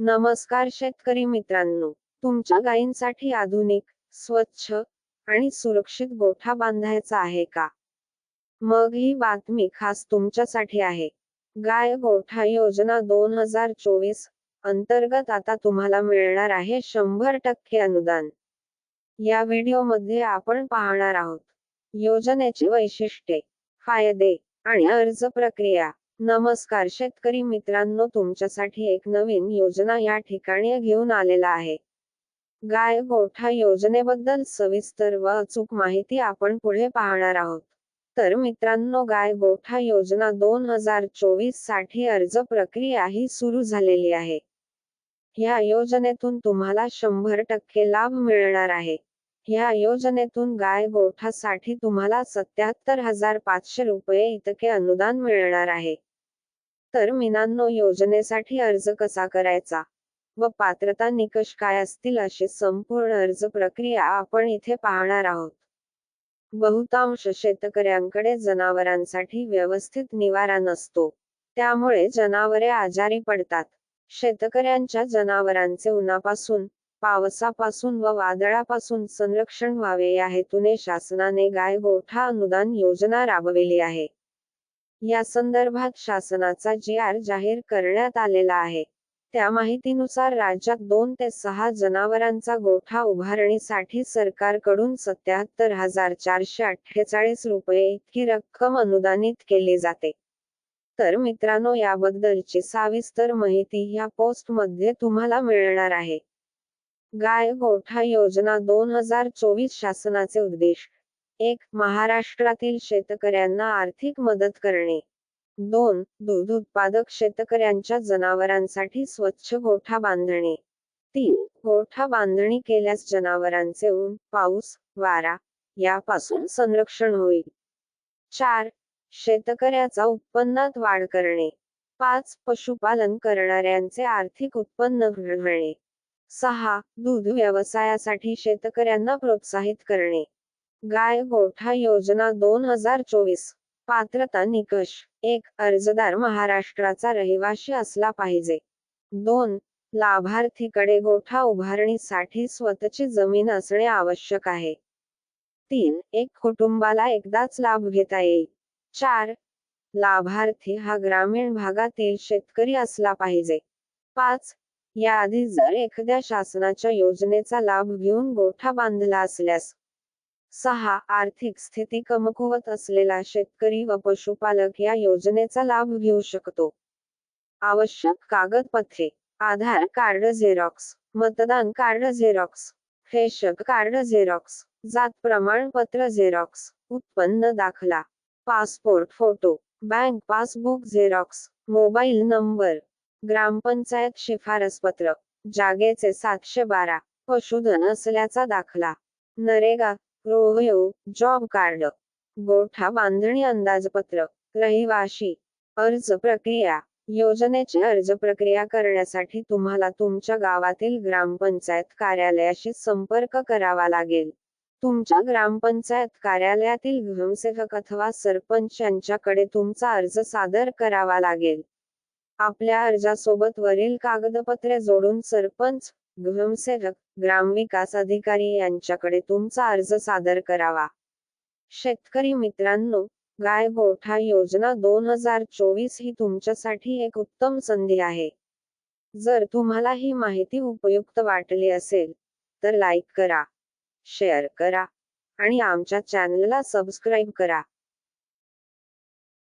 नमस्कार शेतकरी मित्रांनो. तुमच्या गायींसाठी आधुनिक स्वच्छ आणि सुरक्षित गोठा बांधायचा आहे का? मग ही बातमी खास तुमच्यासाठी आहे. गाय गोठा योजना दोन हजार चोवीस अंतर्गत आता तुम्हाला मिळणार आहे शंभर टक्के अनुदान. या व्हिडिओमध्ये आपण पाहणार आहोत. योजनेची वैशिष्ट्ये फायदे आणि अर्ज प्रक्रिया. नमस्कार शेतकरी मित्रांनो तुमच्यासाठी एक नवीन योजना या ठिकाणी घेऊन आलेला आहे. गाय गोठा योजनेबद्दल सविस्तर व अचूक माहिती आपण पुढे पाहणार आहोत. तर मित्रांनो गाय गोठा योजना दोन हजार चोवीससाठी अर्ज प्रक्रिया ही सुरू झालेली आहे. ह्या योजनेतून तुम्हाला शंभर टक्के लाभ मिळणार आहे. ह्या योजनेतून गाय गोठासाठी तुम्हाला सत्याहत्तर हजार पाचशे रुपये इतके अनुदान मिळणार आहे. तर मिनांनो योजनेसाठी अर्ज कसा करायचा? व पात्रता निकष काय असतील अशी संपूर्ण अर्ज प्रक्रिया आपण इथे पाहणार आहोत. बहुतांश शेतकऱ्यांकडे जनावरांसाठी व्यवस्थित निवारा नसतो. त्यामुळे जनावरे आजारी पडतात. शेतकऱ्यांच्या जनावरांचे उन्हापासून पावसापासून व वादळापासून संरक्षण व्हावे या हेतूने शासनाने गाय गोठा अनुदान योजना राबविली आहे. या संदर्भात शासनाचा जी आर जाहीर करण्यात आलेला आहे. त्या माहितीनुसार राज्यात दोन ते सहा जनावरांचा गोठा उभारणीसाठी सरकारकडून सत्याहत्तर हजार चारशे अठ्ठेचाळीस रुपये इतकी रक्कम अनुदानित केली जाते. तर मित्रांनो याबद्दलची सविस्तर माहिती या पोस्टमध्ये तुम्हाला मिळणार आहे. गाय गोठा योजना दोन हजार चोवीस शासनाचे उद्देश एक महाराष्ट्रातील शेतकऱ्यांना आर्थिक मदत करणे. दोन दूध उत्पादक शेतकऱ्यांच्या जनावरांसाठी स्वच्छ गोठा बांधणे. तीन गोठा बांधणी केल्यास जनावरांचे ऊन पाऊस वारा यापासून संरक्षण होईल. चार शेतकऱ्याचा उत्पन्नात वाढ करणे. पाच पशुपालन करणाऱ्यांचे आर्थिक उत्पन्न घडवणे. सहा दूध व्यवसायासाठी शेतकऱ्यांना प्रोत्साहित करणे. गाय गोठा योजना दोन हजार चोवीस. पात्रता निकष. एक अर्जदार महाराष्ट्राचा रहिवासी असला पाहिजे. दोन लाभार्थीकडे गोठा उभारणीसाठी स्वतःची जमीन असणे आवश्यक आहे. तीन एक कुटुंबाला एकदाच लाभ घेता येईल. चार लाभार्थी हा ग्रामीण भागातील शेतकरी असला पाहिजे. पाच याआधी जर एखाद्या शासनाच्या योजनेचा लाभ घेऊन गोठा बांधला असल्यास सहा आर्थिक स्थिती कमकुवत असलेला शेतकरी व पशुपालक या योजनेचा लाभ घेऊ शकतो. आवश्यक कागदपत्रे आधार कार्ड झेरॉक्स मतदान कार्ड झेरॉक्स फेशक कार्ड झेरॉक्स जात प्रमाणपत्र झेरॉक्स उत्पन्न दाखला passport photo bank passbook xerox mobile number gram panchayat शिफारसपत्र जागेचे सातशे बारा पशुधन असल्याचा दाखला नरेगा रोहयो जॉब कार्ड गोठा बांधणी अंदाजपत्र रहिवाशी अर्ज प्रक्रिया योजनेची अर्ज प्रक्रिया करण्यासाठी तुम्हाला तुमच्या गावातील ग्रामपंचायत कार्यालयाशी संपर्क करावा लागेल. तुमच्या ग्रामपंचायत कार्यालयातील ग्रामसेवक अथवा सरपंच यांच्याकडे तुमचा अर्ज सादर करावा लागेल. आपल्या अर्जासोबत वरील कागदपत्रे जोडून सरपंच ग्रामसेवक ग्रामविकास अधिकारी यांच्याकडे तुमचा अर्ज सादर करावा. शेतकरी मित्रांनो गाय गोठा योजना दोन हजार चोवीस ही तुमच्यासाठी एक उत्तम संधी आहे. जर तुम्हाला ही माहिती उपयुक्त वाटली असेल तर लाईक करा शेअर करा आणि आमच्या चॅनलला सबस्क्राईब करा.